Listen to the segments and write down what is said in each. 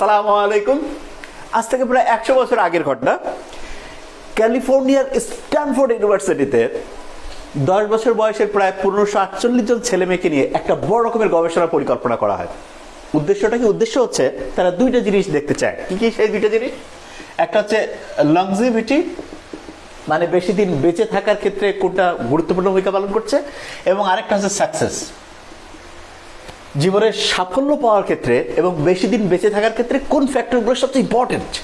আসসালামু আলাইকুম। আজ থেকে প্রায় একশো বছর আগের ঘটনা। ক্যালিফোর্নিয়ার স্ট্যানফোর্ড ইউনিভার্সিটিতে দশ বছর বয়সের প্রায় পনেরোশো আটচল্লিশ জন ছেলে মেয়েকে নিয়ে একটা বড় রকমের গবেষণা পরিকল্পনা করা হয়। উদ্দেশ্যটা কি? উদ্দেশ্য হচ্ছে তারা দুইটা জিনিস দেখতে চায়। কি কি সেই দুইটা জিনিস? একটা হচ্ছে লংজিভিটি মানে বেশি দিন বেঁচে থাকার ক্ষেত্রে কোনটা গুরুত্বপূর্ণ ভূমিকা পালন করছে। এবং আরেকটা হচ্ছে সাকসেস জীবনের সাফল্য পাওয়ার ক্ষেত্রে এবং বেশি দিন বেঁচে থাকার ক্ষেত্রে কোন ফ্যাক্টরগুলো সবচেয়ে ইম্পর্টেন্ট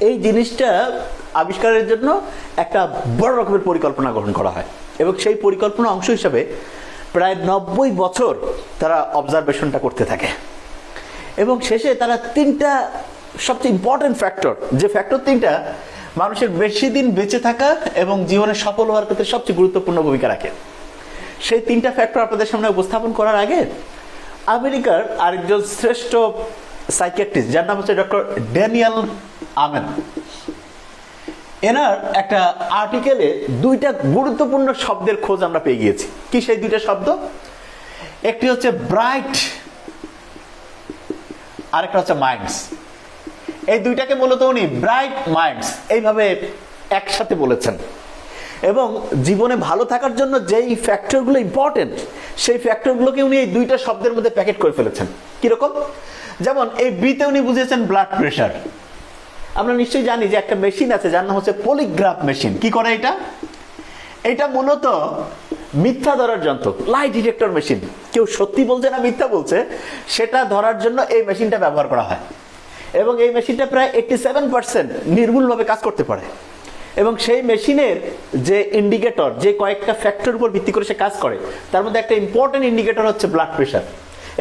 এই জিনিসটা আবিষ্কারের জন্য একটা বড় রকমের পরিকল্পনা গ্রহণ করা হয়। এবং সেই পরিকল্পনা অংশ হিসাবে প্রায় নব্বই বছর তারা অবজারভেশনটা করতে থাকে। এবং শেষে তারা তিনটা সবচেয়ে ইম্পর্টেন্ট ফ্যাক্টর যে ফ্যাক্টর তিনটা মানুষের বেশি দিন বেঁচে থাকা এবং জীবনে সফল হওয়ার ক্ষেত্রে সবচেয়ে গুরুত্বপূর্ণ ভূমিকা রাখে। সেই তিনটা ফ্যাক্টর আপনাদের সামনে উপস্থাপন করার আগে আমেরিকার আরেকজন শ্রেষ্ঠ সাইকিয়াট্রিস্ট যার নাম হচ্ছে ডক্টর ড্যানিয়েল আমেন। এনার একটা আর্টিকেলে দুইটা গুরুত্বপূর্ণ শব্দের খোঁজ আমরা পেয়ে গিয়েছি। কি সেই দুইটা শব্দ? একটি হচ্ছে ব্রাইট আরেকটা হচ্ছে মাইন্ডস এই দুইটাকে মূলত উনি ব্রাইট মাইন্ডস এইভাবে একসাথে বলেছেন। এবং জীবনে ভালো থাকার জন্য যেই ফ্যাক্টরগুলো ইম্পর্টেন্ট সেই ফ্যাক্টরগুলোকে উনি এই দুইটা শব্দের মধ্যে প্যাকেট করে ফেলেছেন। কীরকম? যেমন, এই বিতে উনি বুঝিয়েছেন ব্লাড প্রেশার আমরা নিশ্চয়ই জানি যে একটা মেশিন আছে, যার নাম হচ্ছে পলিগ্রাফ মেশিন কি করে এটা? এটা মূলত মিথ্যা ধরার যন্ত্র লাই ডিটেক্টর মেশিন কেউ সত্যি বলছে না মিথ্যা বলছে, সেটা ধরার জন্য এই মেশিনটা ব্যবহার করা হয়। এবং এই মেশিনটা প্রায় এইটটি সেভেন পার্সেন্ট নির্ভুলভাবে কাজ করতে পারে। এবং সেই মেশিনের যে ইন্ডিকেটর যে কয়েকটা ফ্যাক্টর উপর ভিত্তি করে সে কাজ করে, তার মধ্যে একটা ইম্পর্টেন্ট ইন্ডিকেটর হচ্ছে ব্লাড প্রেশার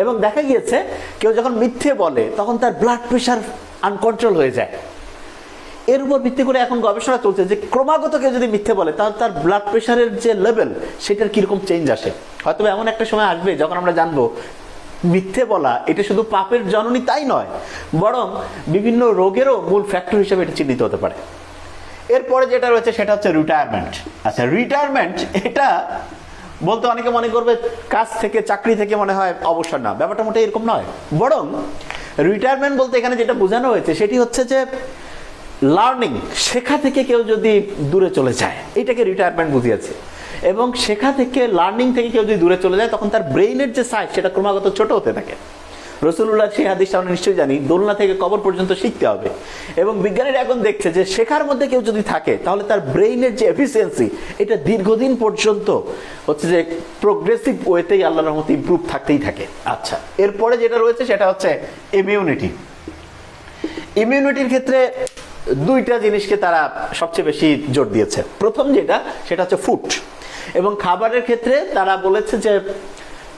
এবং দেখা গিয়েছে, কেউ যখন মিথ্যে বলে, তখন তার ব্লাড প্রেশার আনকন্ট্রোল হয়ে যায়। এর উপর ভিত্তি করে এখন গবেষণা চলছে যে ক্রমাগত কেউ যদি মিথ্যে বলে, তাহলে তার ব্লাড প্রেশারের যে লেভেল সেটার কীরকম চেঞ্জ আসে। হয়তো এমন একটা সময় আসবে যখন আমরা জানব, মিথ্যে বলা এটা শুধু পাপের জননী তাই নয়, বরং বিভিন্ন রোগেরও মূল ফ্যাক্টর হিসেবে এটা চিহ্নিত হতে পারে। এরপরে যেটা রয়েছে সেটা হচ্ছে রিটায়ারমেন্ট আচ্ছা রিটায়ারমেন্ট এটা বলতে অনেকে মনে করবে কাজ থেকে চাকরি থেকে মনে হয় অবসর না, ব্যাপারটা মোটেই এরকম নয়। বরং রিটায়ারমেন্ট বলতে এখানে যেটা বোঝানো হয়েছে সেটি হচ্ছে যে লার্নিং শেখা থেকে কেউ যদি দূরে চলে যায়, এটাকে রিটায়ারমেন্ট বুঝিয়েছে। এবং শেখা থেকে লার্নিং থেকে কেউ যদি দূরে চলে যায়, তখন তার ব্রেইনের যে সাইজ সেটা ক্রমাগত ছোট হতে থাকে। রসুল্লাহ সেই হাদিসটা আমরা নিশ্চয়ই জানি, দোলনা থেকে কবর পর্যন্ত শিখতে হবে। এবং বিজ্ঞানীরা এখন দেখছে যে শেখার মধ্যে কেউ যদি থাকে, তাহলে তার ব্রেইনের যে এফিসিয়েন্সি এটা দীর্ঘদিন পর্যন্ত হচ্ছে যে প্রোগ্রেসিভ ওয়েতেই আল্লাহ রহমত ইম্প্রুভ থাকতেই থাকে। আচ্ছা এরপরে যেটা রয়েছে সেটা হচ্ছে ইমিউনিটি ইমিউনিটির ক্ষেত্রে দুইটা জিনিসকে তারা সবচেয়ে বেশি জোর দিয়েছে। প্রথম যেটা, সেটা হচ্ছে ফুড এবং খাবারের ক্ষেত্রে তারা বলেছে যে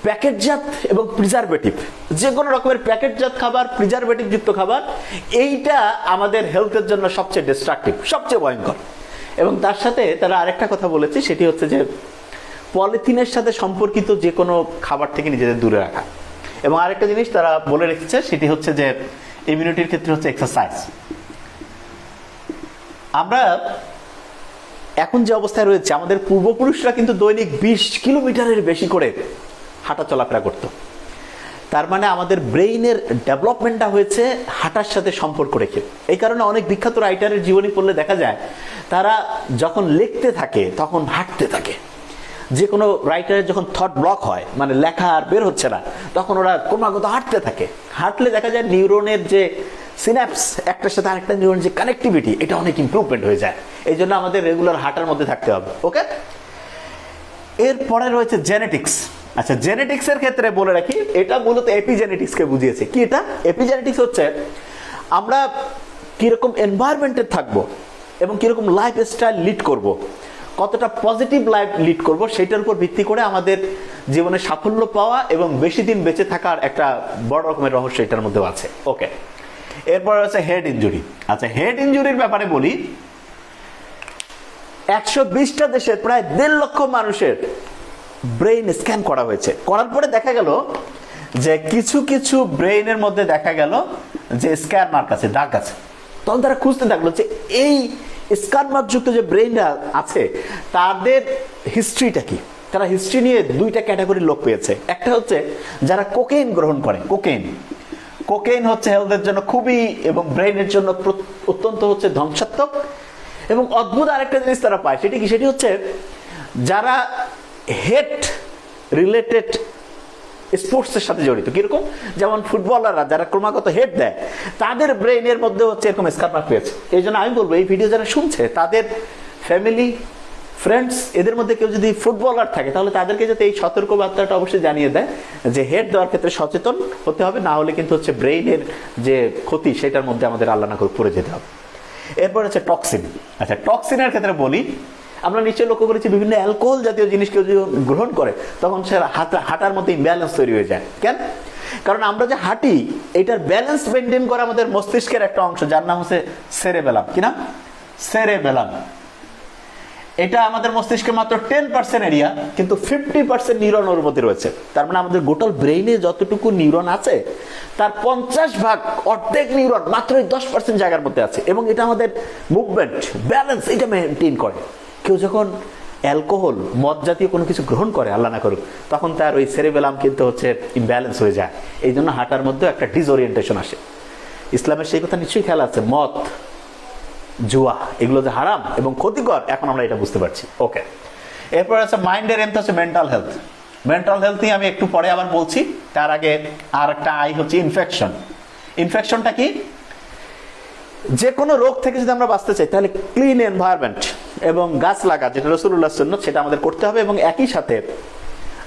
প্যাকেটজাত এবং প্রিজারভেটিভ যে কোনো রকমের প্যাকেটজাত খাবার প্রিজারভেটিভ যুক্ত খাবার, এইটা আমাদের হেলথের জন্য সবচেয়ে ডিস্ট্রাকটিভ সবচেয়ে ভয়ঙ্কর। এবং তার সাথে তারা আরেকটা কথা বলেছে, সেটি হচ্ছে যে পলিথিনের সাথে সম্পর্কিত যে কোনো খাবার থেকে নিজেদের দূরে রাখা। এবং আরেকটা জিনিস তারা বলে রেখেছে, সেটি হচ্ছে যে ইমিউনিটির ক্ষেত্রে হচ্ছে এক্সারসাইজ আমরা এখন যে অবস্থায় রয়েছে, আমাদের পূর্বপুরুষরা কিন্তু দৈনিক বিশ কিলোমিটারের বেশি করে হাঁটা চলাফেরা করতো। তার মানে আমাদের ব্রেইনের ডেভেলপমেন্টটা হয়েছে হাঁটার সাথে সম্পর্ক রেখে। এই কারণে অনেক বিখ্যাত রাইটারের জীবনী পড়লে দেখা যায়, তারা যখন লিখতে থাকে, তখন হাঁটতে থাকে। যে কোনো রাইটারের যখন থট ব্লক হয় মানে লেখা আর বের হচ্ছে না, তখন ওরা ক্রমাগত হাঁটতে থাকে। হাঁটলে দেখা যায় নিউরনের যে সিনাপস একটার সাথে আরেকটা নিউরন যে কানেক্টিভিটি এটা অনেক ইম্প্রুভমেন্ট হয়ে যায়। এই জন্য আমাদের রেগুলার হাঁটার মধ্যে থাকতে হবে ওকে এরপরে রয়েছে জেনেটিক্স আচ্ছা জেনেটিক্স এর ক্ষেত্রে বলে রাখি, এটা মূলত এপিজেনেটিক্স কে বুঝিয়েছে। কি এটা? এপিজেনেটিক্স হচ্ছে আমরা কীরকম এনভায়রনমেন্টে থাকব এবং কীরকম লাইফ স্টাইল লিড করব। কতটা পজিটিভ লাইফ লিড করব সেটার উপর ভিত্তি করে আমাদের জীবনে সাফল্য পাওয়া এবং বেশি দিন বেঁচে থাকার একটা বড় রকমের রহস্য এটার মধ্যেও আছে। ওকে এরপর আছে হেড ইনজুরি আচ্ছা হেড ইনজুরির ব্যাপারে বলি, একশো বিশটা দেশের প্রায় দেড় লক্ষ মানুষের ব্রেইন স্ক্যান করা হয়েছে। করার পরে দেখা গেল যে কিছু কিছু ব্রেইনের মধ্যে দেখা গেল যে স্ক্যান মার্ক আছে, দাগ আছে। তখন তারা খুঁজতে থাকল যে এই স্ক্যান মার্ক যুক্ত যে ব্রেইনটা আছে, তাদের হিস্ট্রিটা কি? তারা হিস্ট্রি নিয়ে দুইটা ক্যাটাগরির লোক পেয়েছে। একটা হচ্ছে যারা কোকেইন গ্রহণ করে কোকেইন কোকেইন হচ্ছে হেলথের জন্য খুবই এবং ব্রেইনের জন্য অত্যন্ত হচ্ছে ধ্বংসাত্মক। এবং অদ্ভুত আরেকটা জিনিস তারা পায়, সেটি কি? সেটি হচ্ছে যারা হেড রিলেটেড স্পোর্টসের সাথে জড়িত। কীরকম? যেমন ফুটবলাররা যারা ক্রমাগত হেড দেয়, তাদের ব্রেইনের মধ্যে হচ্ছে এরকম স্কারমার্ক পেয়েছে এই জন্য আমি বলব, এই ভিডিও যারা শুনছে, তাদের ফ্যামিলি ফ্রেন্ডস এদের মধ্যে কেউ যদি ফুটবলার থাকে, তাহলে তাদেরকে যাতে এই সতর্ক বার্তাটা অবশ্যই জানিয়ে দেয় যে হেড দেওয়ার ক্ষেত্রে সচেতন হতে হবে, না হলে কিন্তু হচ্ছে ব্রেইনের যে ক্ষতি, সেটার মধ্যে আমাদের আল্লাহ না করে পড়ে যেতে হবে। এরপর হচ্ছে টক্সিন আচ্ছা টক্সিনের ক্ষেত্রে বলি আমরা নিশ্চয়ই লক্ষ্য করেছি বিভিন্ন অ্যালকোহল জাতীয় জিনিস কেউ যদি গ্রহণ করে, তখন সে হাঁটা হাঁটার মধ্যে ইমব্যালেন্স তৈরি হয়ে যায়। কেন? কারণ আমরা যে হাঁটি, এটার ব্যালেন্স মেনটেন করে আমাদের মস্তিষ্কের একটা অংশ, যার নাম হচ্ছে সেরেবেলাম কি না? সেরেবেলাম এটা আমাদের মস্তিষ্কে মাত্র টেন পার্সেন্ট এরিয়া কিন্তু ফিফটি পার্সেন্ট নিউরন ওর মধ্যে রয়েছে। তার মানে আমাদের গোটাল ব্রেইনে যতটুকু নিউরন আছে, তার পঞ্চাশ ভাগ অর্ধেক নিউরন মাত্র দশ পার্সেন্ট জায়গার মধ্যে আছে। এবং এটা আমাদের মুভমেন্ট ব্যালেন্স এটা মেনটেন করে। কেউ যখন অ্যালকোহল, মদ জাতীয় কোনো কিছু গ্রহণ করে, আল্লাহ না করুক, তখন তার ওই সেরেবেলাম কিন্তু হচ্ছে ইমব্যালেন্স হয়ে যায়। এই জন্য হাঁটার মধ্যেও একটা ডিসওরিয়েন্টেশন আসে। ইসলামের সেই কথা নিশ্চয়ই খেয়াল আছে, মদ, জুয়া, এগুলো যে হারাম এবং ক্ষতিকর, এখন আমরা এটা বুঝতে পারছি। ওকে এরপর আছে মাইন্ডের এমতে হচ্ছে মেন্টাল হেলথ মেন্টাল হেলথ আমি একটু পরে আবার বলছি, তার আগে আর একটা আই হচ্ছে ইনফেকশন ইনফেকশনটা কি? যে কোনো রোগ থেকে যদি আমরা বাঁচতে চাই, তাহলে ক্লিন এনভায়রনমেন্ট এবং গাছ লাগা, যেটা রসুল্লাহ জন্য সেটা আমাদের করতে হবে এবং একই সাথে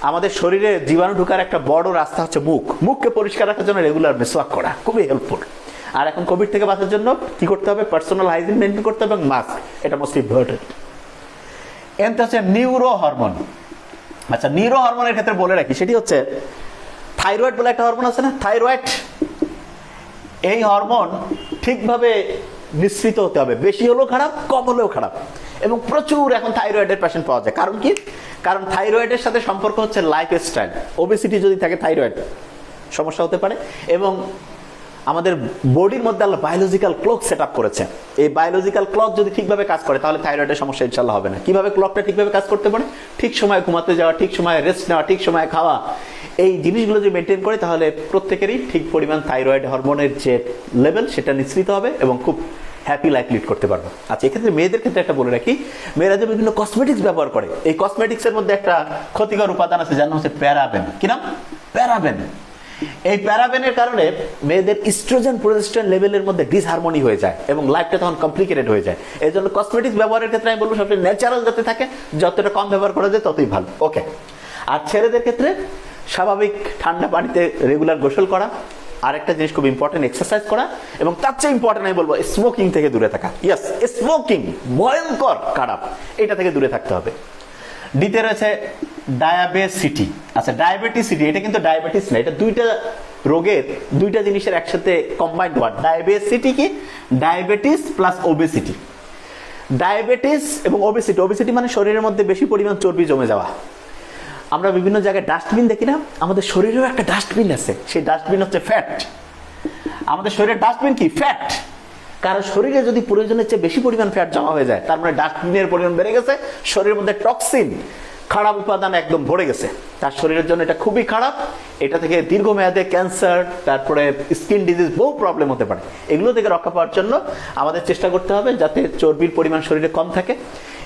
আমাদের শরীরে জীবাণু ঢুকার একটা বড় রাস্তা হচ্ছে মুখ। মুখকে পরিষ্কার রাখার জন্য রেগুলার মেসওয়াক করা, খুবই হেল্পফুল আর এখন কোভিড থেকে বাঁচার জন্য কি করতে হবে? পার্সোনাল হাইজিন মেনটেন করতে হবে এবং মাস্ক এটা মোস্ট ইম্পর্টেন্ট এনতে হচ্ছে নিউরো হরমোন আচ্ছা নিউরো হরমোনের ক্ষেত্রে বলে রাখি, সেটি হচ্ছে থাইরয়েড বলে একটা হরমোন আছে না? থাইরয়েড এই হরমোন ঠিকভাবে নিঃসৃত হতে হবে। বেশি হলেও খারাপ, কম হলেও খারাপ। এবং প্রচুর এখন থাইরয়েডের পেশেন্ট পাওয়া যায়। কারণ কি? কারণ থাইরয়েডের সাথে সম্পর্ক হচ্ছে লাইফ স্টাইল ওবেসিটি যদি থাকে থাইরয়েড সমস্যা হতে পারে। এবং আমাদের বডির মধ্যে আল্লাহ বায়োলজিক্যাল ক্লক সেট আপ করেছে। এই বায়োলজিক্যাল ক্লক যদি ঠিকভাবে কাজ করে, তাহলে থাইরয়েডের সমস্যা ইনশাল্লাহ হবে না। কীভাবে ক্লকটা ঠিকভাবে কাজ করতে পারে? ঠিক সময় ঘুমাতে যাওয়া, ঠিক সময় রেস্ট নেওয়া, ঠিক সময় খাওয়া। এই জিনিসগুলো যদি মেনটেন করে, তাহলে প্রত্যেকেরই ঠিক পরিমাণ থাইরয়েড হরমোনের যে লেভেল সেটা নিঃসৃত হবে এবং খুব হ্যাপি লাইফ লিড করতে পারব। আচ্ছা এক্ষেত্রে মেয়েদের ক্ষেত্রে একটা বলে রাখি, মেয়েরা যে বিভিন্ন কসমেটিক্স ব্যবহার করে, এই কসমেটিক্সের মধ্যে একটা ক্ষতিকর উপাদান আছে, যার নাম হচ্ছে প্যারাবেন কি নাম? প্যারাবেন এই প্যারাবেনের কারণে মেয়েদের ইস্ট্রোজেন প্রোজেস্ট্রন লেভেলের মধ্যে ডিসহারমোনি হয়ে যায় এবং লাইফটা তখন কমপ্লিকেটেড হয়ে যায়। এই জন্য কসমেটিক্স ব্যবহারের ক্ষেত্রে আমি বলব, সবচেয়ে ন্যাচারাল যাতে থাকে, যতটা কম ব্যবহার করা যায়, ততই ভালো। ওকে আর ছেলেদের ক্ষেত্রে স্বাভাবিক ঠান্ডা পানিতে রেগুলার গোসল করা আরেকটা জিনিস খুব ইম্পর্টেন্ট এক্সারসাইজ করা এবং তার চেয়ে ইম্পর্টেন্ট আমি বলব স্মোকিং থেকে দূরে থাকা। ইয়েস স্মোকিং ভয়ঙ্কর খারাপ, এটা থেকে দূরে থাকতে হবে। ডিতে রয়েছে ডায়াবেসিটি আচ্ছা ডায়াবেটিসিটি এটা কিন্তু ডায়াবেটিস না, এটা দুইটা রোগের, দুইটা জিনিসের একসাথে কম্বাইন্ড ওয়ার্ড ডায়াবেসিটি কি? ডায়াবেটিস প্লাস ওবেসিটি ডায়াবেটিস এবং ওবেসিটি ওবেসিটি মানে শরীরের মধ্যে বেশি পরিমাণ চর্বি জমে যাওয়া। আমরা বিভিন্ন জায়গায় ডাস্টবিন দেখি না, আমাদের শরীরেও একটা ডাস্টবিন আছে। সেই ডাস্টবিন হচ্ছে ফ্যাট আমাদের শরীরের ডাস্টবিন কি? ফ্যাট কারণ শরীরে যদি প্রয়োজনের চেয়ে বেশি পরিমাণ ফ্যাট জমা হয়ে যায়, তার মানে ডাস্টবিনের পরিমাণ বেড়ে গেছে, শরীরের মধ্যে টক্সিন খারাপ উপাদান একদম ভরে গেছে। তার শরীরের জন্য এটা খুবই খারাপ। এটা থেকে দীর্ঘমেয়াদে ক্যান্সার তারপরে স্কিন ডিজিজ বহু প্রবলেম হতে পারে। এগুলো থেকে রক্ষা পাওয়ার জন্য আমাদের চেষ্টা করতে হবে যাতে চর্বির পরিমাণ শরীরে কম থাকে।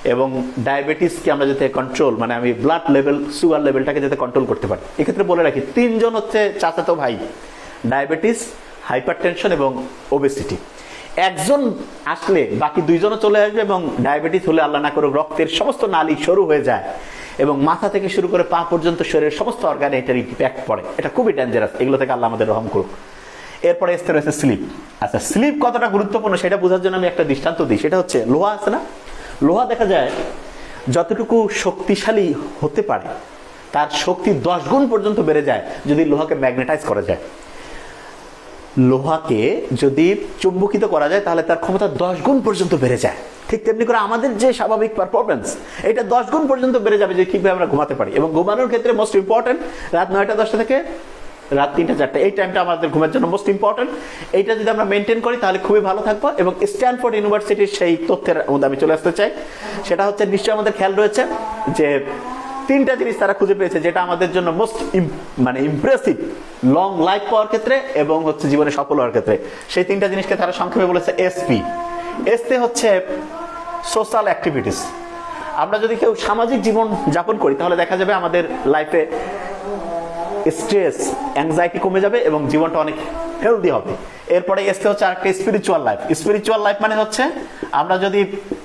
এবং ডায়াবেটিসকে আমরা যাতে কন্ট্রোল মানে আমি ব্লাড লেভেল সুগার লেভেলটাকে যাতে কন্ট্রোল করতে পারি। এক্ষেত্রে বলে রাখি, তিনজন হচ্ছে চাচাতো ভাই, ডায়াবেটিস হাইপার টেনশন এবং ওবেসিটি একজন আসলে বাকি দুইজনও চলে আসবে এবং ডায়াবেটিস হলে আল্লাহ না করুক রক্তের সমস্ত নালী শুরু হয়ে যায় এবং মাথা থেকে শুরু করে পা পর্যন্ত শরীরের সমস্ত অর্গানে এটার ইম্প্যাক্ট পড়ে। এটা খুবই ডেঞ্জারাস এগুলো থেকে আল্লাহ আমাদের রহম করুক। এরপরে আসতে রয়েছে স্লিপ আচ্ছা স্লিপ কতটা গুরুত্বপূর্ণ সেটা বোঝার জন্য আমি একটা দৃষ্টান্ত দিই। সেটা হচ্ছে লোহা আছে না? লোহা দেখা যায়, যতটুকু শক্তিশালী হতে পারে, তার শক্তি দশ গুণ পর্যন্ত বেড়ে যায় যদি লোহাকে ম্যাগনেটাইজ করা যায়। লোহাকে যদি চুম্বকিত করা যায়, তাহলে তার ক্ষমতা দশ গুণ পর্যন্ত বেড়ে যায়। ঠিক তেমনি করে আমাদের যে স্বাভাবিক পারফরমেন্স এটা দশ গুণ পর্যন্ত বেড়ে যাবে যে কীভাবে আমরা ঘুমাতে পারি। এবং ঘুমানোর ক্ষেত্রে মোস্ট ইম্পর্টেন্ট রাত নয়টা, দশটা থেকে রাত তিনটা, চারটা। এই টাইমটা আমাদের ঘুমের জন্য মোস্ট ইম্পর্টেন্ট এইটা যদি আমরা মেনটেন করি, তাহলে খুবই ভালো থাকব। এবং স্ট্যানফোর্ড ইউনিভার্সিটির সেই তথ্যের মধ্যে আমি চলে আসতে চাই। সেটা হচ্ছে, নিশ্চয়ই আমাদের খেয়াল রয়েছে যে তিনটা জিনিস তারা খুঁজে পেয়েছে, যেটা আমাদের জন্য মোস্ট মানে ইমপ্রেসিভ লং লাইফ পাওয়ার ক্ষেত্রে এবং হচ্ছে জীবনে সফল হওয়ার ক্ষেত্রে। সেই তিনটা জিনিসকে তারা সংক্ষেপে বলেছে এসপি এসতে হচ্ছে সোশ্যাল অ্যাক্টিভিটিস আমরা যদি কেউ সামাজিক জীবন যাপন করি, তাহলে দেখা যাবে আমাদের লাইফে স্ট্রেস অ্যাংজাইটি কমে যাবে এবং জীবনটা অনেক হেলদি হবে। এরপরে এসতে হচ্ছে আরেকটা স্পিরিচুয়াল লাইফ স্পিরিচুয়াল লাইফ মানে হচ্ছে আমরা যদি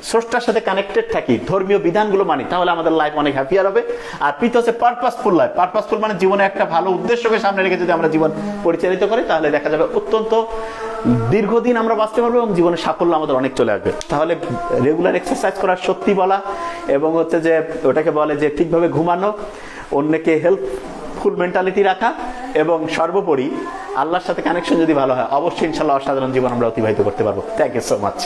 স্রষ্টার সাথে কানেক্টেড থাকি, ধর্মীয় বিধানগুলো মানি, তাহলে আমাদের লাইফ অনেক হ্যাপিয়ার হবে। আর পিতে হচ্ছে পারপাসফুল লাইফ পারপাসফুল মানে জীবনে একটা ভালো উদ্দেশ্যকে সামনে রেখে যদি আমরা জীবন পরিচালিত করি, তাহলে দেখা যাবে অত্যন্ত দীর্ঘদিন আমরা বাঁচতে পারব এবং জীবনে সাফল্য আমাদের অনেক চলে আসবে। তাহলে রেগুলার এক্সারসাইজ করার সত্যি বলা এবং হচ্ছে যে ওটাকে বলে যে ঠিকভাবে ঘুমানো, অন্যকে হেল্প ফুল মেন্টালিটি রাখা এবং সর্বোপরি আল্লাহর সাথে কানেকশন যদি ভালো হয়, অবশ্যই ইনশাল্লাহ অসাধারণ জীবন আমরা অতিবাহিত করতে পারব। Thank you so much